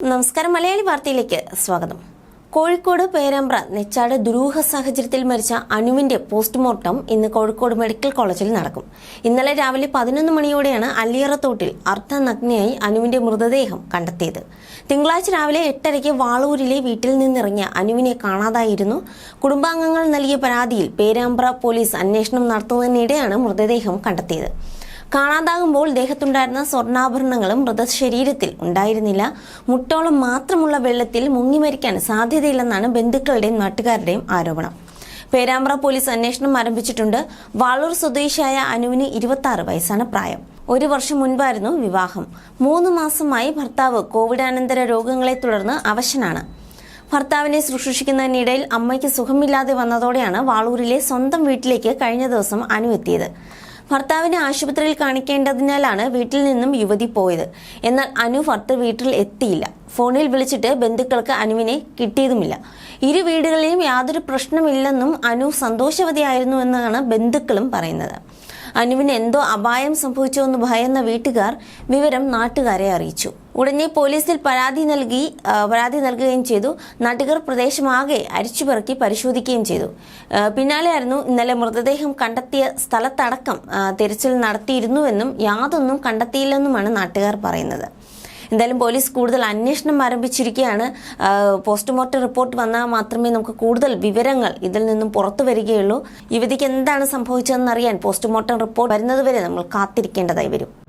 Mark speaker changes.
Speaker 1: നമസ്കാരം. മലയാളി വാർത്തയിലേക്ക് സ്വാഗതം. കോഴിക്കോട് പേരാമ്പ്ര നെച്ചാട് ദുരൂഹ സാഹചര്യത്തിൽ മരിച്ച അനുവിന്റെ പോസ്റ്റ്മോർട്ടം ഇന്ന് കോഴിക്കോട് മെഡിക്കൽ കോളേജിൽ നടക്കും. ഇന്നലെ രാവിലെ പതിനൊന്ന് മണിയോടെയാണ് അല്ലിയറത്തോട്ടിൽ അർദ്ധനഗ്നയായി അനുവിന്റെ മൃതദേഹം കണ്ടെത്തിയത്. തിങ്കളാഴ്ച രാവിലെ എട്ടരയ്ക്ക് വാളൂരിലെ വീട്ടിൽ നിന്നിറങ്ങിയ അനുവിനെ കാണാതായിരുന്നു. കുടുംബാംഗങ്ങൾ നൽകിയ പരാതിയിൽ പേരാമ്പ്ര പോലീസ് അന്വേഷണം നടത്തുന്നതിനിടെയാണ് മൃതദേഹം കണ്ടെത്തിയത്. കാണാതാകുമ്പോൾ ദേഹത്തുണ്ടായിരുന്ന സ്വർണാഭരണങ്ങളും മൃതശരീരത്തിൽ ഉണ്ടായിരുന്നില്ല. മുട്ടോളം മാത്രമുള്ള വെള്ളത്തിൽ മുങ്ങി മരിക്കാൻ സാധ്യതയില്ലെന്നാണ് ബന്ധുക്കളുടെയും നാട്ടുകാരുടെയും ആരോപണം. പേരാമ്പ്ര പോലീസ് അന്വേഷണം ആരംഭിച്ചിട്ടുണ്ട്. വാളൂർ സ്വദേശിയായ അനുവിന് ഇരുപത്തി വയസ്സാണ് പ്രായം. ഒരു വർഷം മുൻപായിരുന്നു വിവാഹം. മൂന്ന് മാസമായി ഭർത്താവ് കോവിഡാനന്തര രോഗങ്ങളെ തുടർന്ന് അവശനാണ്. ഭർത്താവിനെ ശുശ്രൂഷിക്കുന്നതിനിടയിൽ അമ്മയ്ക്ക് സുഖമില്ലാതെ വന്നതോടെയാണ് വാളൂരിലെ സ്വന്തം വീട്ടിലേക്ക് കഴിഞ്ഞ ദിവസം അനു എത്തിയത്. ഭർത്താവിനെ ആശുപത്രിയിൽ കാണിക്കേണ്ടതിനാലാണ് വീട്ടിൽ നിന്നും യുവതി പോയത്. എന്നാൽ അനു ഭർത്തൃ വീട്ടിൽ എത്തിയില്ല. ഫോണിൽ വിളിച്ചിട്ട് ബന്ധുക്കൾക്ക് അനുവിനെ കിട്ടിയതുമില്ല. ഇരു വീടുകളിലും യാതൊരു പ്രശ്നമില്ലെന്നും അനു സന്തോഷവതിയായിരുന്നുവെന്നാണ് ബന്ധുക്കളും പറയുന്നത്. അനുവിന് എന്തോ അപായം എന്ന് ഭയന്ന വീട്ടുകാർ വിവരം നാട്ടുകാരെ അറിയിച്ചു. ഉടനെ പോലീസിൽ പരാതി നൽകി പരാതി നൽകുകയും ചെയ്തു. നാട്ടുകാർ പ്രദേശമാകെ അരിച്ചുപെറുക്കി പരിശോധിക്കുകയും ചെയ്തു. പിന്നാലെയായിരുന്നു ഇന്നലെ മൃതദേഹം കണ്ടെത്തിയ സ്ഥലത്തടക്കം തിരച്ചിൽ നടത്തിയിരുന്നുവെന്നും യാതൊന്നും കണ്ടെത്തിയില്ലെന്നുമാണ് നാട്ടുകാർ പറയുന്നത്. എന്തായാലും പോലീസ് കൂടുതൽ അന്വേഷണം ആരംഭിച്ചിരിക്കുകയാണ്. പോസ്റ്റ്മോർട്ടം റിപ്പോർട്ട് വന്നാൽ മാത്രമേ നമുക്ക് കൂടുതൽ വിവരങ്ങൾ ഇതിൽ നിന്നും പുറത്തു വരികയുള്ളൂ. യുവതിക്ക് എന്താണ് സംഭവിച്ചതെന്ന് അറിയാൻ പോസ്റ്റ്മോർട്ടം റിപ്പോർട്ട് വരുന്നതുവരെ നമ്മൾ കാത്തിരിക്കേണ്ടതായി വരും.